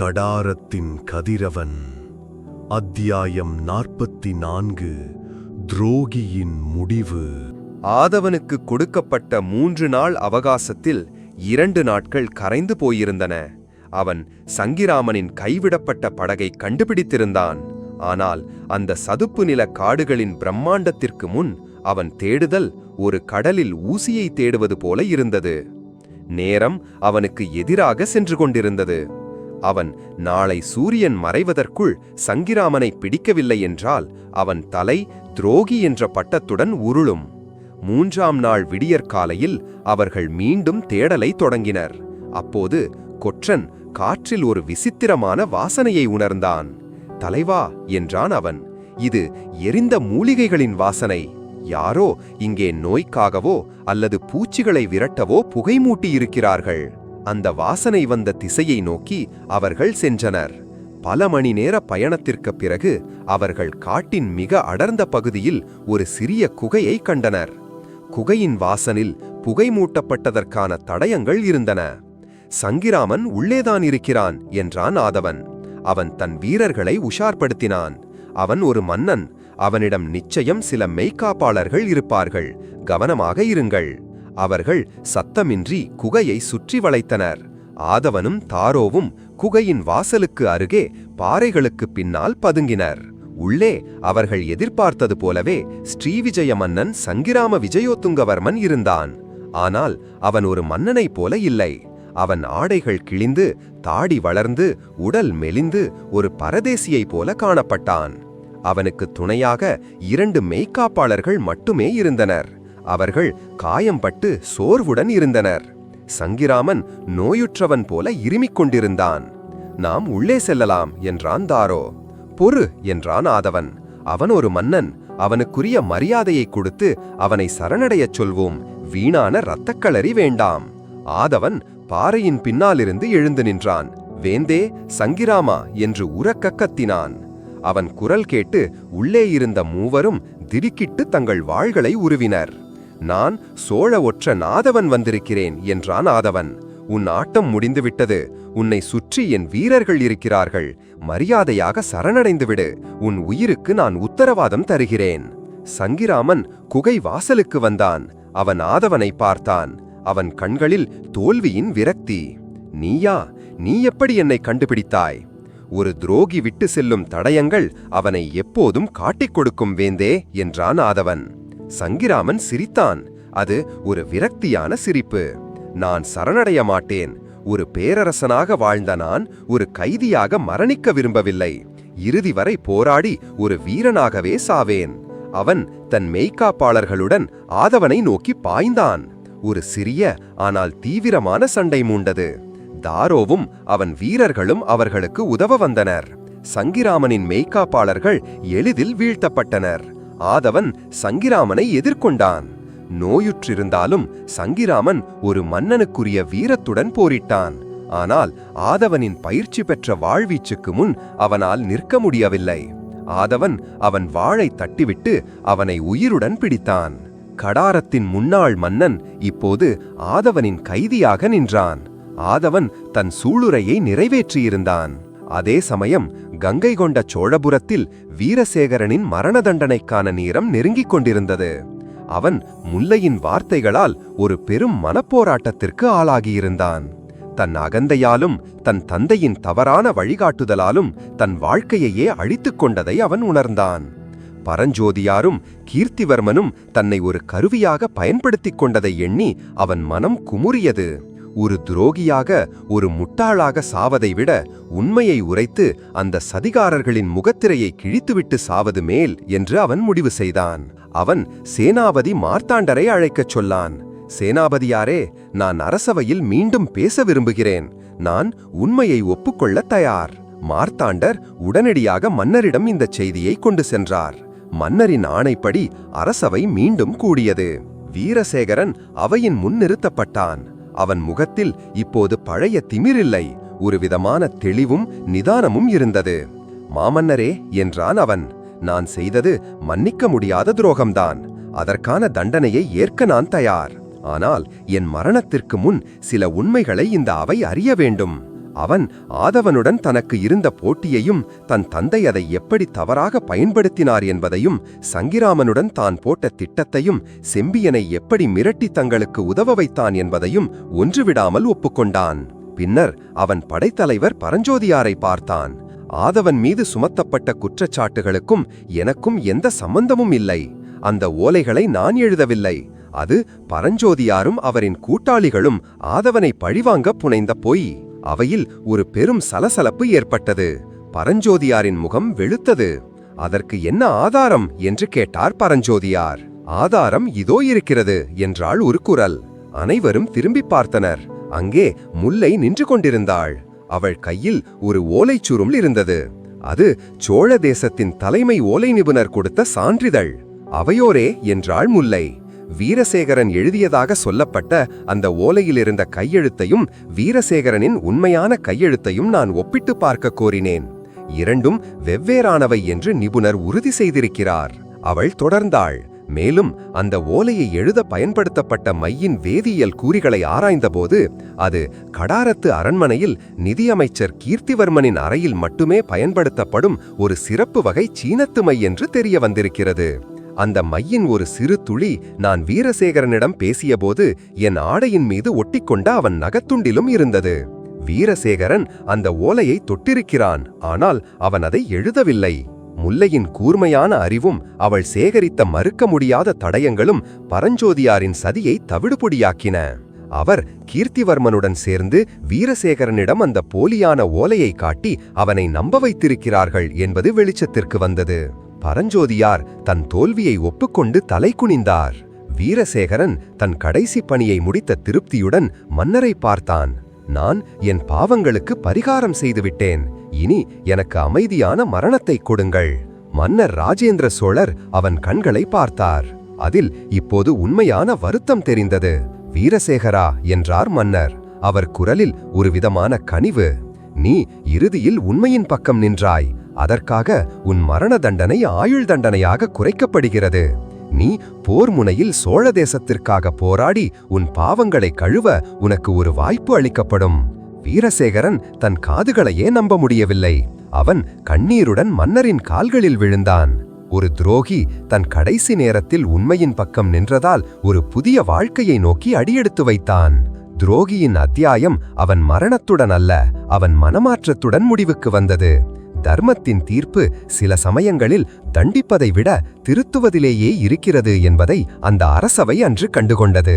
கடாரத்தின் கதிரவன். அத்தியாயம் நாற்பத்தி நான்கு துரோகியின் முடிவு. ஆதவனுக்கு கொடுக்கப்பட்ட மூன்று நாள் அவகாசத்தில் இரண்டு நாட்கள் கரைந்து போயிருந்தன. அவன் சங்கிராமனின் கைவிடப்பட்ட படகை கண்டுபிடித்திருந்தான். ஆனால் அந்த சதுப்பு நில காடுகளின் பிரம்மாண்டத்திற்கு முன் அவன் தேடுதல் ஒரு கடலில் ஊசியை தேடுவது போல இருந்தது. நேரம் அவனுக்கு எதிராக சென்று கொண்டிருந்தது. அவன் நாளை சூரியன் மறைவதற்குள் சங்கிராமனை பிடிக்கவில்லை என்றால் அவன் தலை துரோகி என்ற பட்டத்துடன் உருளும். மூன்றாம் நாள் விடியற்காலையில் அவர்கள் மீண்டும் தேடலை தொடங்கினர். அப்போது கொற்றன் காற்றில் ஒரு விசித்திரமான வாசனையை உணர்ந்தான். தலைவா என்றான் அவன். இது எரிந்த மூலிகைகளின் வாசனை. யாரோ இங்கே நோய்க்காகவோ அல்லது பூச்சிகளை விரட்டவோ புகைமூட்டியிருக்கிறார்கள் அந்த வாசனை வந்த திசையை நோக்கி அவர்கள் சென்றனர். பல மணி நேர பயணத்திற்குப் பிறகு அவர்கள் காட்டின் மிக அடர்ந்த பகுதியில் ஒரு சிறிய குகையை கண்டனர். குகையின் வாசனில் புகை மூட்டப்பட்டதற்கான தடயங்கள் இருந்தன. சங்கிராமன் உள்ளேதான் இருக்கிறான் என்றான் ஆதவன். அவன் தன் வீரர்களை உஷார்படுத்தினான். அவன் ஒரு மன்னன். அவனிடம் நிச்சயம் சில மெய்க்காப்பாளர்கள் இருப்பார்கள். கவனமாக இருங்கள். அவர்கள் சத்தமின்றி குகையை சுற்றி வளைத்தனர். ஆதவனும் தாரோவும் குகையின் வாசலுக்கு அருகே பாறைகளுக்கு பின்னால் பதுங்கினர். உள்ளே அவர்கள் எதிர்பார்த்தது போலவே ஸ்ரீவிஜய மன்னன் சங்கிராம விஜயோத்துங்கவர்மன் இருந்தான். ஆனால் அவன் ஒரு மன்னனைப் போல இல்லை. அவன் ஆடைகள் கிழிந்து தாடி வளர்ந்து உடல் மெலிந்து ஒரு பரதேசியைப் போல காணப்பட்டான். அவனுக்கு துணையாக இரண்டு மெய்க்காப்பாளர்கள் மட்டுமே இருந்தனர். அவர்கள் காயம்பட்டு சோர்வுடன் இருந்தனர். சங்கிராமன் நோயுற்றவன் போல இருமிக் கொண்டிருந்தான். நாம் உள்ளே செல்லலாம் என்றான் தாரோ. பொறு என்றான் ஆதவன். அவன் ஒரு மன்னன். அவனுக்குரிய மரியாதையை கொடுத்து அவனை சரணடையச் சொல்வோம். வீணான இரத்தக்களறி வேண்டாம். ஆதவன் பாறையின் பின்னாலிருந்து எழுந்து நின்றான். வேந்தே சங்கிராமா என்று உரக்க கத்தினான். அவன் குரல் கேட்டு உள்ளே இருந்த மூவரும் திடுக்கிட்டு தங்கள் வாள்களை உருவினர். நான் சோழ ஒற்ற நாதவன் வந்திருக்கிறேன் என்றான் ஆதவன். உன் ஆட்டம் முடிந்துவிட்டது. உன்னை சுற்றி என் வீரர்கள் இருக்கிறார்கள். மரியாதையாக சரணடைந்துவிடு. உன் உயிருக்கு நான் உத்தரவாதம் தருகிறேன். சங்கிராமன் குகை வாசலுக்கு வந்தான். அவன் ஆதவனை பார்த்தான். அவன் கண்களில் தோல்வியின் விரக்தி. நீயா? நீ எப்படி என்னை கண்டுபிடித்தாய்? ஒரு துரோகி விட்டு செல்லும் தடயங்கள் அவனை எப்போதும் காட்டிக் கொடுக்கும் வேந்தே என்றான் ஆதவன். சங்கிராமன் சிரித்தான். அது ஒரு விரக்தியான சிரிப்பு. நான் சரணடைய மாட்டேன். ஒரு பேரரசனாக வாழ்ந்த நான் ஒரு கைதியாக மரணிக்க விரும்பவில்லை. இறுதி வரை போராடி ஒரு வீரனாகவே சாவேன். அவன் தன் மெய்க்காப்பாளர்களுடன் ஆதவனை நோக்கி பாய்ந்தான். ஒரு சிறிய ஆனால் தீவிரமான சண்டை மூண்டது. தாரோவும் அவன் வீரர்களும் அவர்களுக்கு உதவ வந்தனர். சங்கிராமனின் மெய்காப்பாளர்கள் எளிதில் வீழ்த்தப்பட்டனர். ஆதவன் சங்கிராமனை எதிர்கொண்டான். நோயுற்றிருந்தாலும் சங்கிராமன் ஒரு மன்னனுக்குரிய வீரத்துடன் போரிட்டான். ஆனால் ஆதவனின் பயிற்சி பெற்ற வாழ்வீச்சுக்கு முன் அவனால் நிற்க முடியவில்லை. ஆதவன் அவன் வாளை தட்டிவிட்டு அவனை உயிருடன் பிடித்தான். கடாரத்தின் முன்னாள் மன்னன் இப்போது ஆதவனின் கைதியாக நின்றான். ஆதவன் தன் சூளுரையை நிறைவேற்றியிருந்தான். அதே சமயம் கங்கை கொண்ட சோழபுரத்தில் வீரசேகரனின் மரண தண்டனைக்கான நேரம் நெருங்கிக் கொண்டிருந்தது. அவன் முல்லையின் வார்த்தைகளால் ஒரு பெரும் மனப்போராட்டத்திற்கு ஆளாகியிருந்தான். தன் அகந்தையாலும் தன் தந்தையின் தவறான வழிகாட்டுதலாலும் தன் வாழ்க்கையையே அழித்துக் கொண்டதை அவன் உணர்ந்தான். பரஞ்சோதியாரும் கீர்த்திவர்மனும் தன்னை ஒரு கருவியாக பயன்படுத்திக் கொண்டதை எண்ணி அவன் மனம் குமுறியது. ஒரு துரோகியாக ஒரு முட்டாளாக சாவதை விட உண்மையை உரைத்து அந்த சதிகாரர்களின் முகத்திரையை கிழித்துவிட்டு சாவது மேல் என்று அவன் முடிவு செய்தான். அவன் சேனாபதி மார்த்தாண்டரை அழைக்கச் சொல்லான். சேனாபதியாரே நான் அரசவையில் மீண்டும் பேச விரும்புகிறேன். நான் உண்மையை ஒப்புக்கொள்ள தயார். மார்த்தாண்டர் உடனடியாக மன்னரிடம் இந்த செய்தியை கொண்டு சென்றார். மன்னரின் ஆணைப்படி அரசவை மீண்டும் கூடியது. வீரசேகரன் அவையின் முன் நிறுத்தப்பட்டான். அவன் முகத்தில் இப்போது பழைய திமிரில்லை. ஒரு விதமான தெளிவும் நிதானமும் இருந்தது. மாமன்னரே என்றான் அவன் நான் செய்தது மன்னிக்க முடியாத துரோகம்தான். அதற்கான தண்டனையை ஏற்க நான் தயார். ஆனால் என் மரணத்திற்கு முன் சில உண்மைகளை இந்த அவை அறிய வேண்டும். அவன் ஆதவனுடன் தனக்கு இருந்த போட்டியையும் தன் தந்தை அதை எப்படி தவறாக பயன்படுத்தினார் என்பதையும் சங்கிராமனுடன் தான் போட்ட திட்டத்தையும் செம்பியனை எப்படி மிரட்டி தங்களுக்கு உதவ வைத்தான் என்பதையும் ஒன்றுவிடாமல் ஒப்புக்கொண்டான். பின்னர் அவன் படைத்தலைவர் பரஞ்சோதியாரை பார்த்தான். ஆதவன் மீது சுமத்தப்பட்ட குற்றச்சாட்டுகளுக்கும் எனக்கும் எந்த சம்பந்தமும் இல்லை. அந்த ஓலைகளை நான் எழுதவில்லை. அது பரஞ்சோதியாரும் அவரின் கூட்டாளிகளும் ஆதவனை பழிவாங்க புனைந்த பொய். அவையில் ஒரு பெரும் சலசலப்பு ஏற்பட்டது. பரஞ்சோதியாரின் முகம் வெளுத்தது. அதற்கு என்ன ஆதாரம் என்று கேட்டார் பரஞ்சோதியார். ஆதாரம் இதோ இருக்கிறது என்றாள் ஒரு குரல். அனைவரும் திரும்பி பார்த்தனர். அங்கே முல்லை நின்று கொண்டிருந்தாள். அவள் கையில் ஒரு ஓலைச் சுருள் இருந்தது. அது சோழ தேசத்தின் தலைமை ஓலை நிபுணர் கொடுத்த சான்றிதழ். அவையோரே என்றாள் முல்லை. வீரசேகரன் எழுதியதாக சொல்லப்பட்ட அந்த ஓலையில் இருந்த கையெழுத்தையும் வீரசேகரனின் உண்மையான கையெழுத்தையும் நான் ஒப்பிட்டு பார்க்க கோரினேன். இரண்டும் வெவ்வேறானவை என்று நிபுணர் உறுதி செய்திருக்கிறார். அவள் தொடர்ந்தாள். மேலும் அந்த ஓலையை எழுத பயன்படுத்தப்பட்ட மையின் வேதியியல் கூறிகளை ஆராய்ந்தபோது அது கடாரத்து அரண்மனையில் நிதியமைச்சர் கீர்த்திவர்மனின் அறையில் மட்டுமே பயன்படுத்தப்படும் ஒரு சிறப்பு வகை சீனத்து மை என்று தெரிய வந்திருக்கிறது. அந்த மையின் ஒரு சிறு துளி நான் வீரசேகரனிடம் பேசியபோது என் ஆடையின் மீது ஒட்டிக்கொண்ட அவன் நகத்துண்டிலும் இருந்தது. வீரசேகரன் அந்த ஓலையை தொட்டிருக்கிறான் ஆனால் அவன் அதை எழுதவில்லை. முல்லையின் கூர்மையான அறிவும் அவள் சேகரித்த மறுக்க முடியாத தடயங்களும் பரஞ்சோதியாரின் சதியை தவிடுபொடியாக்கின. அவர் கீர்த்திவர்மனுடன் சேர்ந்து வீரசேகரனிடம் அந்த போலியான ஓலையை காட்டி அவனை நம்ப வைத்திருக்கிறார்கள் என்பது வெளிச்சத்திற்கு வந்தது. பரஞ்சோதியார் தன் தோல்வியை ஒப்புக்கொண்டு தலை குனிந்தார். வீரசேகரன் தன் கடைசி பணியை முடித்த திருப்தியுடன் மன்னரை பார்த்தான். நான் என் பாவங்களுக்கு பரிகாரம் செய்துவிட்டேன். இனி எனக்கு அமைதியான மரணத்தை கொடுங்கள். மன்னர் ராஜேந்திர சோழர் அவன் கண்களை பார்த்தார். அதில் இப்போது உண்மையான வருத்தம் தெரிந்தது. வீரசேகரா என்றார் மன்னர். அவர் குரலில் ஒரு விதமான கனிவு. நீ இறுதியில் உண்மையின் பக்கம் நின்றாய். அதற்காக உன் மரண தண்டனை ஆயுள் தண்டனையாக குறைக்கப்படுகிறது. நீ போர் முனையில் சோழ தேசத்திற்காக போராடி உன் பாவங்களை கழுவ உனக்கு ஒரு வாய்ப்பு அளிக்கப்படும். வீரசேகரன் தன் காதுகளையே நம்ப முடியவில்லை. அவன் கண்ணீருடன் மன்னரின் கால்களில் விழுந்தான். ஒரு துரோகி தன் கடைசி நேரத்தில் உண்மையின் பக்கம் நின்றதால் ஒரு புதிய வாழ்க்கையை நோக்கி அடியெடுத்து வைத்தான். துரோகியின் அத்தியாயம் அவன் மரணத்துடன் அல்ல அவன் மனமாற்றத்துடன் முடிவுக்கு வந்தது. தர்மத்தின் தீர்ப்பு சில சமயங்களில் தண்டிப்பதை விட திருத்துவதிலேயே இருக்கிறது என்பதை அந்த அரசவை அன்று கண்டுகொண்டது.